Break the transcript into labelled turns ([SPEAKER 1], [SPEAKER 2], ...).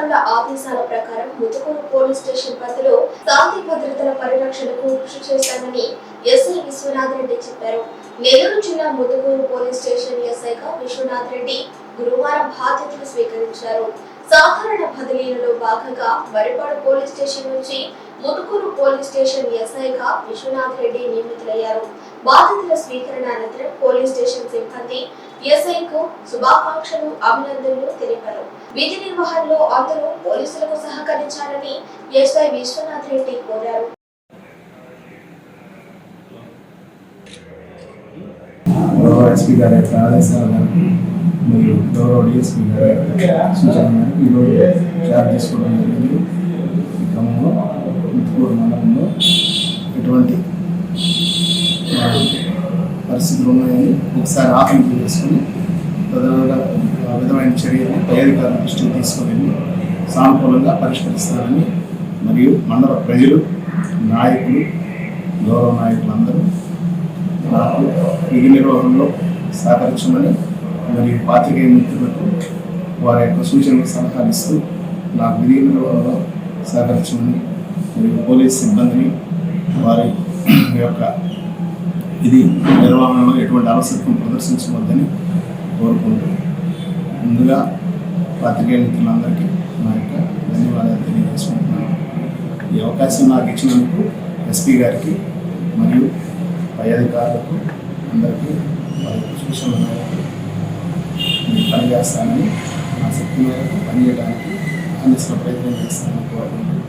[SPEAKER 1] అధికారుల ఆదేశాల ప్రకారం ముతుకూరు పోలీస్ స్టేషన్ పరిధిలో శాంతి భద్రతల పరిరక్షణకు కృషి చేశామని ఎస్ఐ విశ్వనాథ్ రెడ్డి చెప్పారు. నెల్లూరు జిల్లా ముతుకూరు పోలీస్ స్టేషన్ ఎస్ఐగా విశ్వనాథ్ రెడ్డి గురువారం బాధ్యతలు స్వీకరించారు. సాధారణ బదిలీలలో భాగంగా వరిపాడు పోలీస్ స్టేషన్ నుంచి ముతుకూరు పోలీస్ స్టేషన్ ఎస్ఐగా విశ్వనాథ్ రెడ్డి నియమితులయ్యారు. బాధితుల స్వీకరణ అనంతరం పోలీస్ స్టేషన్ సిబ్బంది ఎస్ఐకు శుభాకాంక్షలు అభినందనలు తెలిపారు. విధి నిర్వహణలో అందరూ పోలీసులకు సహకరించాలని ఎస్ఐ విశ్వనాథ్ రెడ్డి కోరారు.
[SPEAKER 2] ఎస్పీ గారి యొక్క ఆదేశాల మేరకు మరియు గౌరవ డిఎస్పీ గారి సూచన మేరకు ఈరోజు క్యాబ్ తీసుకోవడం జరిగింది. ఈ క్రమంలో ముత్తుకూరు మండలం ఎటువంటి ఆ, పరిస్థితులు ఉన్నాయని ఒకసారి ఆకలింపు చేసుకుని విధమైన చర్యలు పై అధికారుల దృష్టికి తీసుకుని సానుకూలంగా పరిష్కరిస్తారని మరియు మండల ప్రజలు నాయకులు గౌరవ నాయకులందరూ నాకు విధి నిర్వహణలో సహకరించమని మరియు పాత్రికేయ మిత్రులకు వారి యొక్క సూచనలు సలహాలు ఇస్తూ నాకు విధి నిర్వహణలో సహకరించమని మరియు పోలీస్ సిబ్బందిని వారి యొక్క ఇది నిర్వహణలో ఎటువంటి అలసత్వం ప్రదర్శించవద్దని కోరుకుంటూ ముందుగా పాత్రికేయ మిత్రులందరికీ నా యొక్క ధన్యవాదాలు తెలియజేసుకుంటున్నాను. ఈ అవకాశం నాకు ఇచ్చినందుకు ఎస్పీ గారికి మరియు పై అధికారులకు అందరికీ వారి సూచనల మేరకు నేను పనిచేస్తానని నా శక్తి మేరకు పనిచేయడానికి అన్ని ప్రయత్నం చేస్తానని కోరుకుంటున్నాను.